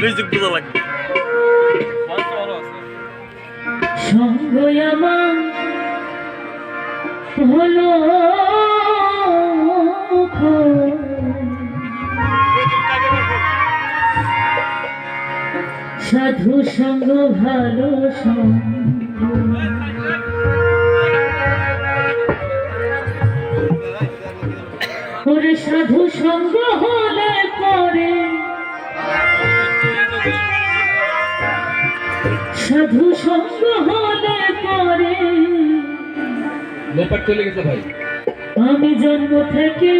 Music বোঝা লাগবে। সাধু সঙ্গ ভালো সঙ্গ। সাধু সঙ্গ সাধু সঙ্গ হলে পরে লোপাট চলে গেছে ভাই। আমি জন্ম থেকে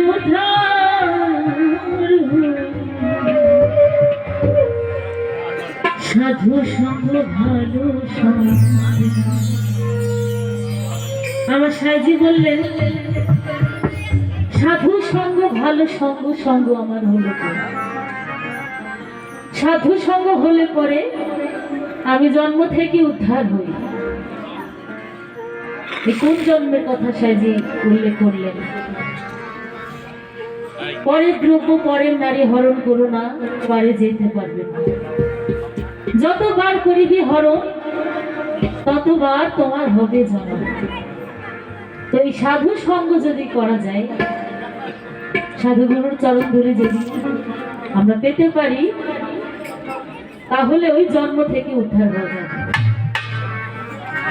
সাধু সঙ্গ ভালো আমার সাইজি বললেন সাধু সঙ্গ ভালো সঙ্গ সঙ্গ আমার হলো সাধু সঙ্গ হলে পরে আমি জন্ম থেকে উদ্ধার হই। কোন জন্মের কথা সাজি উল্লেখ করলেন? পরের দ্রব্য, পরের নারী হরণ করো না, পারে যেতে পারবে না। যতবার করিবি হরণ, ততবার তোমার হবে জন্ম। তো এই সাধু সঙ্গ যদি করা যায় সাধু সাধুগুরুর চরণ ধরে যদি আমরা পেতে পারি তাহলে ওই জন্ম থেকে উদ্ধার হয়ে যাবে।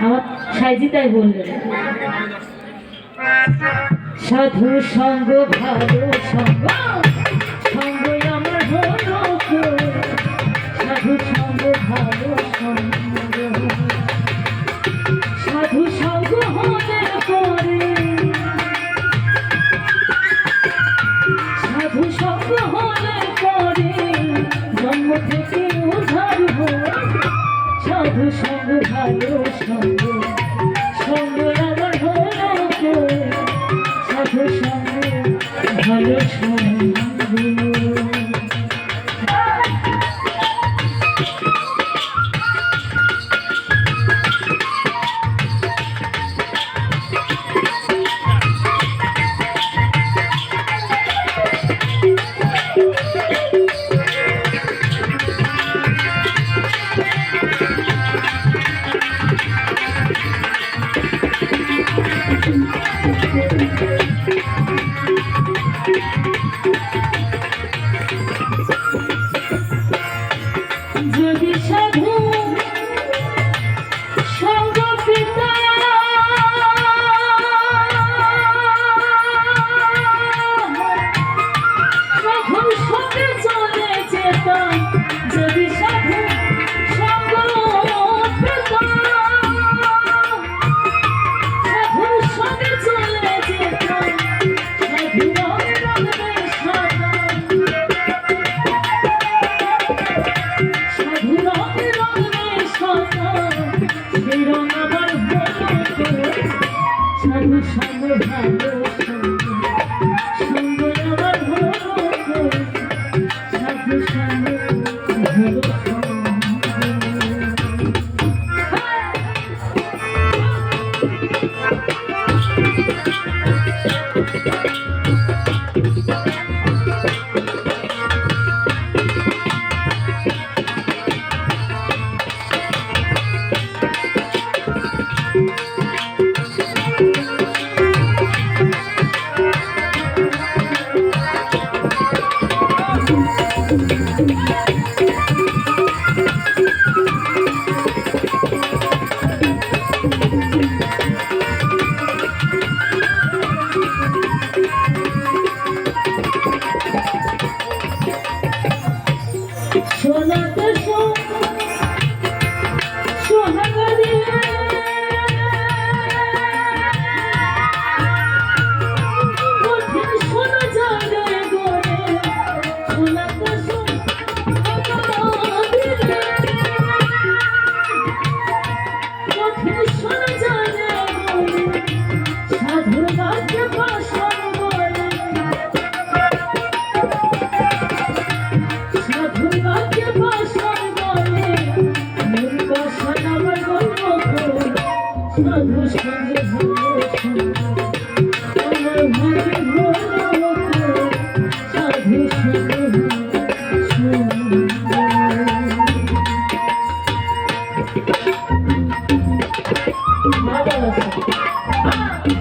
আমার সাইজি তাই বললেন, সাধু সঙ্গ, ভালো সঙ্গ। সাধু সঙ্গ ভালো সঙ্গ।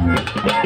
Música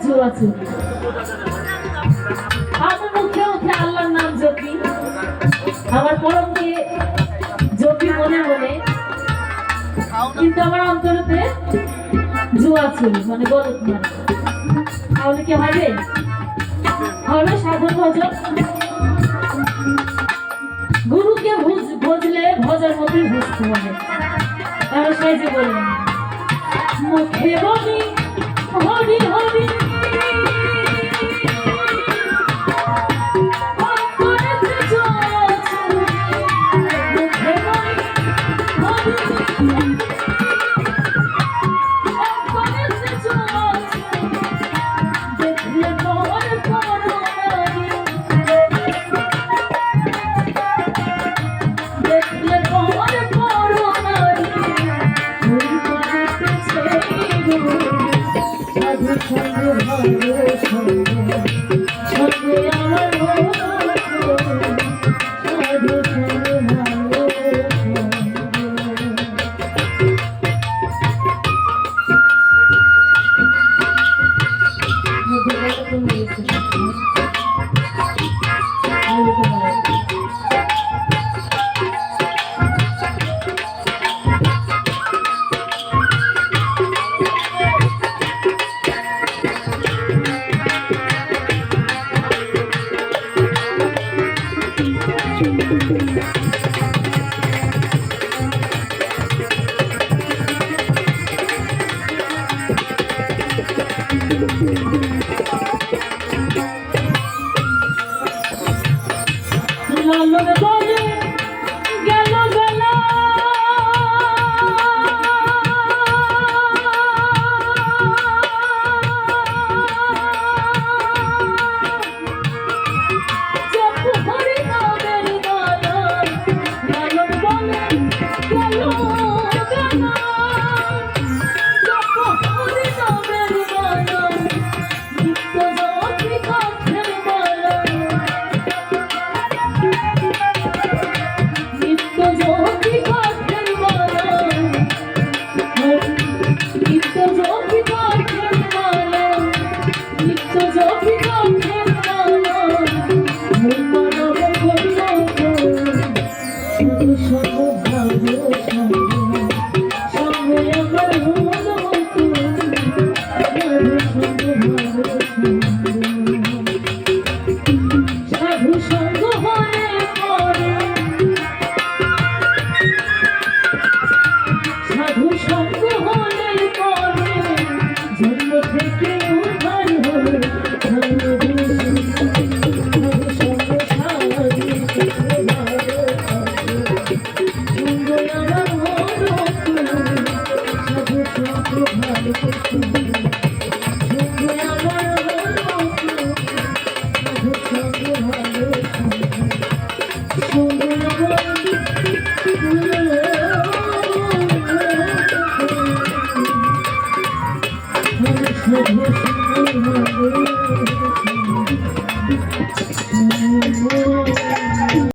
কিছু আছে। আমি মুখে মুখে আল্লাহর নাম জপি। আমার পরমকে জপি মনে মনে। কিন্তু আমার অন্তরতে জুয়া ছিল মানে গলত মানে। তাহলে কি হবে? হবে সাধন ভজন। গুরুকে ভজলে ভজার মতোই বুঝতে হবে তাহলে সে যে বললেন মুখে বলি হরি হরি